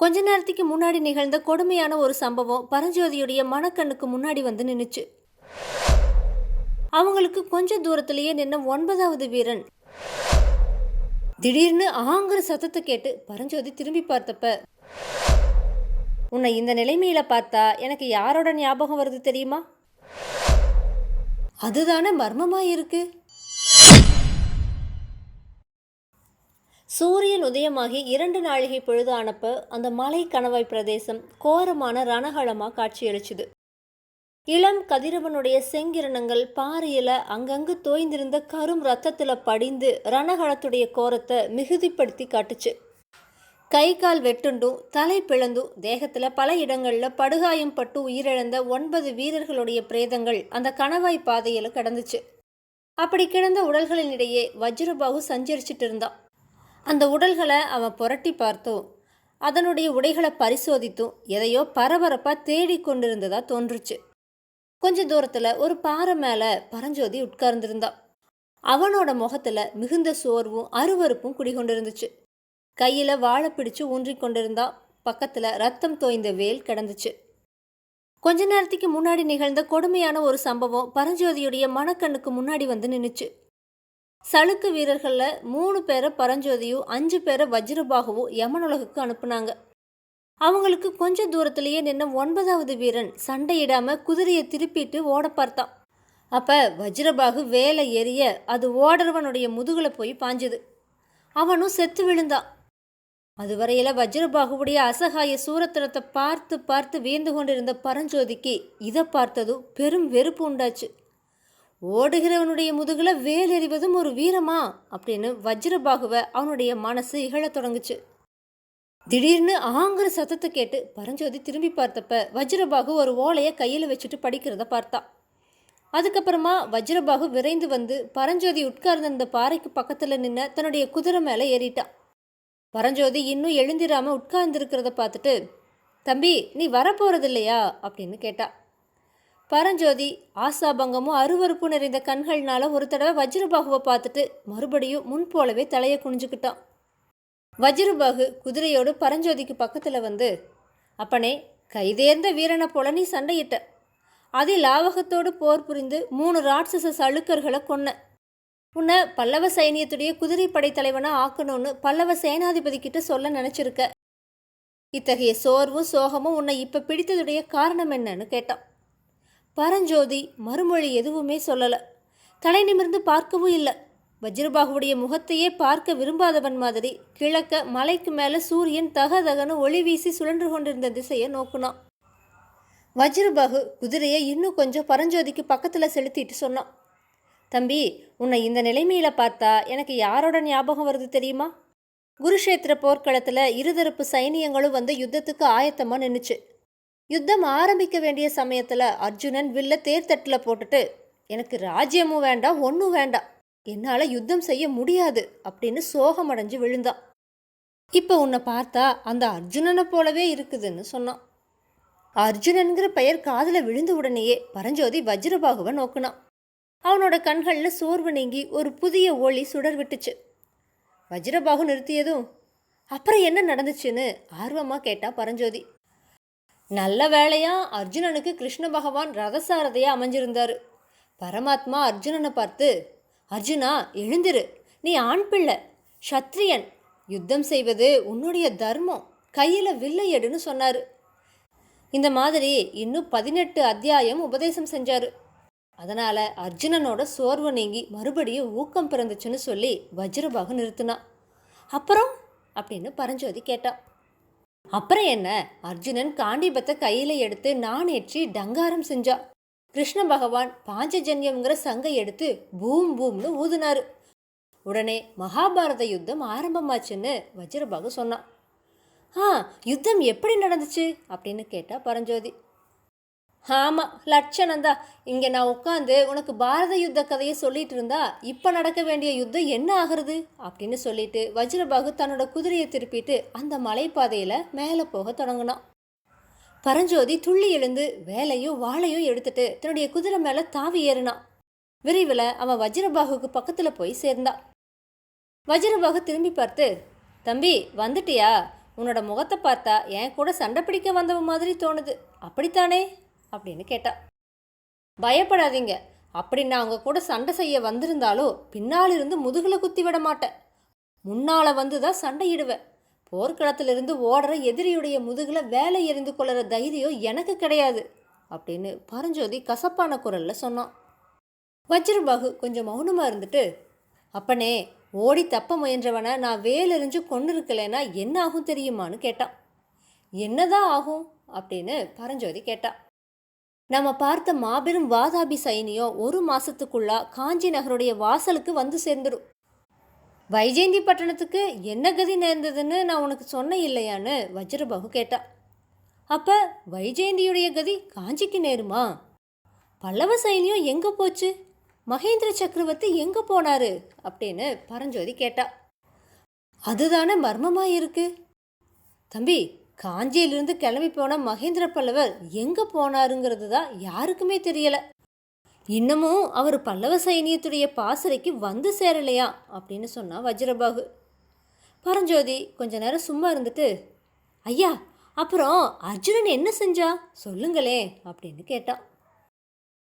கொஞ்ச நேரத்துக்கு முன்னாடி நிகழ்ந்த கொடுமையான ஒரு சம்பவம் பரஞ்சோதியுடைய மனக்கண்ணுக்கு முன்னாடி வந்து நின்றுச்சு அவங்களுக்கு கொஞ்ச தூரத்திலேயே நின்ன ஒன்பதாவது வீரன். திடீர்னு ஆங்கிற சத்தத்தை கேட்டு பரஞ்சோதி திரும்பி பார்த்தப்ப உன்னை இந்த நிலைமையில பார்த்தா எனக்கு யாரோட ஞாபகம் வருது தெரியுமா? அதுதானே மர்மமா இருக்கு சூரியன் உதயமாகி இரண்டு நாழிகை பொழுதானப்ப அந்த மலை கணவாய் பிரதேசம் கோரமான ரணகலமாக காட்சியளிச்சுது. இளம் கதிரவனுடைய செங்கிரணங்கள் பாறையில அங்கங்கு தோய்ந்திருந்த கரும் ரத்தத்துல படிந்து ரணகலத்துடைய கோரத்தை மிகுதிப்படுத்தி காட்டுச்சு. கை கால் வெட்டுண்டும் தலை பிளந்தும் தேகத்துல பல இடங்கள்ல படுகாயம் பட்டு உயிரிழந்த ஒன்பது வீரர்களுடைய பிரேதங்கள் அந்த கணவாய் பாதையில கடந்துச்சு. அப்படி கிடந்த உடல்களினிடையே வஜ்ரபாகு சஞ்சரிச்சிட்டு இருந்தான். அந்த உடல்களை அவன் புரட்டி பார்த்தோம் அதனுடைய உடைகளை பரிசோதித்தும் எதையோ பரபரப்பாக தேடிக் கொண்டிருந்ததா தோன்றுச்சு. கொஞ்ச தூரத்தில் ஒரு பாறை மேலே பரஞ்சோதி உட்கார்ந்திருந்தான் அவனோட முகத்தில் மிகுந்த சோர்வும் அருவருப்பும் குடிகொண்டிருந்துச்சு. கையில் வாழை பிடிச்சு ஊன்றி கொண்டிருந்தான் பக்கத்தில் ரத்தம் தோய்ந்த வேல் கிடந்துச்சு. கொஞ்ச நேரத்துக்கு முன்னாடி நிகழ்ந்த கொடுமையான ஒரு சம்பவம் பரஞ்சோதியுடைய மனக்கண்ணுக்கு முன்னாடி வந்து நின்றுச்சு சளுக்கு வீரர்களில் மூணு பேரை பரஞ்சோதியும் அஞ்சு பேரை வஜ்ரபாகுவும் யமனுலகுக்கு அனுப்புனாங்க. அவங்களுக்கு கொஞ்ச தூரத்திலேயே நின்ன ஒன்பதாவது வீரன் சண்டையிடாமல் குதிரையை திருப்பிட்டு ஓட பார்த்தான். அப்போ வஜ்ரபாகு வேலை எரிய அது ஓடுறவனுடைய முதுகில் போய் பாஞ்சுது. அவனும் செத்து விழுந்தான். அதுவரையில் வஜ்ரபாகுவுடைய அசகாய சூரத்தனத்தை பார்த்து பார்த்து வியந்து கொண்டிருந்த பரஞ்சோதிக்கு இதை பார்த்ததும் பெரும் வெறுப்பு உண்டாச்சு. ஓடுகிறவனுடைய முதுகில் வேல் எறிவதும் ஒரு வீரமா? அப்படின்னு வஜ்ரபாகுவை அவனுடைய மனசு இகழத் தொடங்குச்சு. திடீர்னு ஆங்கிற சத்தத்தை கேட்டு பரஞ்சோதி திரும்பி பார்த்தப்ப வஜ்ரபாகு ஒரு ஓலையை கையில் வச்சுட்டு படிக்கிறத பார்த்தா. அதுக்கப்புறமா வஜ்ரபாகு விரைந்து வந்து பரஞ்சோதி உட்கார்ந்திருந்த பாறைக்கு பக்கத்தில் நின்று தன்னுடைய குதிரை மேலே ஏறிட்டான் பரஞ்சோதி இன்னும் எழுந்திராம உட்கார்ந்துருக்கிறத பார்த்துட்டு தம்பி நீ வரப்போகிறது இல்லையா அப்படின்னு கேட்டா. பரஞ்சோதி ஆசாபங்கமும் அருவருப்பு நிறைந்த கண்கள்னால ஒரு தடவை வஜ்ரபாகுவை பார்த்துட்டு மறுபடியும் முன் போலவே தலையை குனிஞ்சுக்கிட்டான். வஜ்ரபாகு குதிரையோடு பரஞ்சோதிக்கு பக்கத்தில் வந்து அப்பனே கைதேர்ந்த வீரனை போல நீ சண்டையிட்ட. அதில் லாவகத்தோடு போர் புரிந்து மூணு ராட்சச சளுக்கர்களை கொன்ன. உன்னை பல்லவ சைனியத்துடைய குதிரைப்படை தலைவனா ஆக்கணும்னு பல்லவ சேனாதிபதி கிட்ட சொல்ல நினச்சிருக்க. இத்தகைய சோர்வும் சோகமும் உன்னை இப்போ பிடித்ததுடைய காரணம் என்னன்னு கேட்டான். பரஞ்சோதி மறுமொழி எதுவுமே சொல்லலை. தலை நிமிர்ந்து பார்க்கவும் இல்லை. வஜ்ரபாகுவுடைய முகத்தையே பார்க்க விரும்பாதவன் மாதிரி கிழக்க மலைக்கு மேலே சூரியன் தக ஒளி வீசி சுழன்று கொண்டிருந்த திசையை நோக்குனான். வஜ்ரபாகு குதிரையை இன்னும் கொஞ்சம் பரஞ்சோதிக்கு பக்கத்தில் செலுத்திட்டு சொன்னான். தம்பி உன்னை இந்த நிலைமையில பார்த்தா எனக்கு யாரோட ஞாபகம் வருது தெரியுமா? குருஷேத்திர போர்க்களத்தில் இருதரப்பு சைனியங்களும் வந்து யுத்தத்துக்கு ஆயத்தமாக நின்றுச்சு யுத்தம் ஆரம்பிக்க வேண்டிய சமயத்தில் அர்ஜுனன் வில்ல தேர்தட்டில் போட்டுட்டு எனக்கு ராஜ்யமும் வேண்டாம் ஒன்றும் வேண்டாம். என்னால் யுத்தம் செய்ய முடியாது அப்படின்னு சோகமடைஞ்சு விழுந்தான். இப்போ உன்னை பார்த்தா அந்த அர்ஜுனனை போலவே இருக்குதுன்னு சொன்னான். அர்ஜுனன்கிற பெயர் காதில் விழுந்த உடனேயே பரஞ்சோதி வஜ்ரபாகுவை நோக்குனான். அவனோட கண்களில் சோர்வு நீங்கி ஒரு புதிய ஒளி சுடர் விட்டுச்சு வஜ்ரபாகு நிறுத்தியதும் அப்புறம் என்ன நடந்துச்சுன்னு ஆர்வமாக கேட்டா பரஞ்சோதி. நல்ல வேலையாக அர்ஜுனனுக்கு கிருஷ்ண பகவான் ரதசாரதையாக அமைஞ்சிருந்தார். பரமாத்மா அர்ஜுனனை பார்த்து அர்ஜுனா எழுந்திரு. நீ ஆண் பிள்ளை. சத்ரியன் யுத்தம் செய்வது உன்னுடைய தர்மம். கையில் வில்லை எடுன்னு சொன்னார். இந்த மாதிரி இன்னும் பதினெட்டு அத்தியாயம் உபதேசம் செஞ்சார். அதனால் அர்ஜுனனோட சோர்வு நீங்கி மறுபடியும் ஊக்கம் பிறந்துச்சுன்னு சொல்லி வஜ்ரபாகு நிறுத்தினான் அப்புறம்? அப்படின்னு பரஞ்சோதி கேட்டான் அப்புறம் என்ன? அர்ஜுனன் காண்டிபத்தை கையில் எடுத்து நான் ஏற்றி டங்காரம் செஞ்சா. கிருஷ்ண பகவான் பாஞ்சஜன்யம்ங்கிற சங்கை எடுத்து பூம் பூம்னு ஊதுனாரு. உடனே மகாபாரத யுத்தம் ஆரம்பமாச்சுன்னு வஜ்ரபாகு சொன்னான். ஆ யுத்தம் எப்படி நடந்துச்சு? அப்படின்னு கேட்டா பரஞ்சோதி. ஆமாம் லட்சணந்தா இங்கே நான் உட்காந்து உனக்கு பாரத யுத்த கதையை சொல்லிட்டு இருந்தா இப்போ நடக்க வேண்டிய யுத்தம் என்ன ஆகுறது? அப்படின்னு சொல்லிட்டு வஜ்ரபாகு தன்னோட குதிரையை திருப்பிட்டு அந்த மலைப்பாதையில் மேலே போக தொடங்கினான். பரஞ்சோதி துள்ளி எழுந்து வேலையும் வாளையும் எடுத்துட்டு தன்னுடைய குதிரை மேலே தாவி ஏறினான். விரைவில் அவன் வஜ்ரபாகுக்கு பக்கத்தில் போய் சேர்ந்தான். வஜ்ரபாகு திரும்பி பார்த்து தம்பி வந்துட்டியா? உன்னோட முகத்தை பார்த்தா என் கூட சண்டை பிடிக்க வந்தவ மாதிரி தோணுது. அப்படித்தானே? அப்படின்னு கேட்டா. பயப்படாதீங்க. அப்படி நான் அவங்க கூட சண்டை செய்ய வந்திருந்தாலோ பின்னால் இருந்து முதுகில் குத்தி விட மாட்டேன். முன்னால் வந்து தான் சண்டையிடுவேன். போர்க்களத்திலிருந்து ஓடுற எதிரியுடைய முதுகில் வேலை எறிந்து கொள்ளுற தைரியம் எனக்கு கிடையாது அப்படின்னு பரஞ்சோதி கசப்பான குரலில் சொன்னான். வஜ்ரபாகு கொஞ்சம் மௌனமாக இருந்துட்டு அப்பனே ஓடி தப்ப முயன்றவனை நான் வேலெறிஞ்சு கொண்டு இருக்கலைன்னா என்ன ஆகும் தெரியுமான்னு கேட்டான். என்னதான் ஆகும்? அப்படின்னு பரஞ்சோதி கேட்டான் நம்ம பார்த்த மாபெரும் வாதாபி சைனியம் ஒரு மாதத்துக்குள்ளா காஞ்சி நகருடைய வாசலுக்கு வந்து சேர்ந்துடும். வைஜெயந்தி பட்டணத்துக்கு என்ன கதி நேர்ந்ததுன்னு நான் உனக்கு சொன்னேன் இல்லையான்னு வஜ்ரபாகு கேட்டான் அப்போ வைஜெயந்தியுடைய கதி காஞ்சிக்கு நேருமா? பல்லவ சைனியம் எங்கே போச்சு? மகேந்திர சக்கரவர்த்தி எங்கே போனாரு? அப்படின்னு பரஞ்சோதி கேட்டா. அதுதானே மர்மமாக இருக்கு தம்பி காஞ்சியிலிருந்து கிளம்பி போன மகேந்திர பல்லவர் எங்கே போனாருங்கிறது தான் யாருக்குமே தெரியல. இன்னமும் அவர் பல்லவ சைனியத்துடைய பாசறைக்கு வந்து சேரலையா? அப்படின்னு சொன்னா வஜ்ரபாகு. பரஞ்சோதி கொஞ்ச நேரம் சும்மா இருந்துட்டு ஐயா அப்புறம் அர்ஜுனன் என்ன செஞ்சா? சொல்லுங்களே அப்படின்னு கேட்டான்.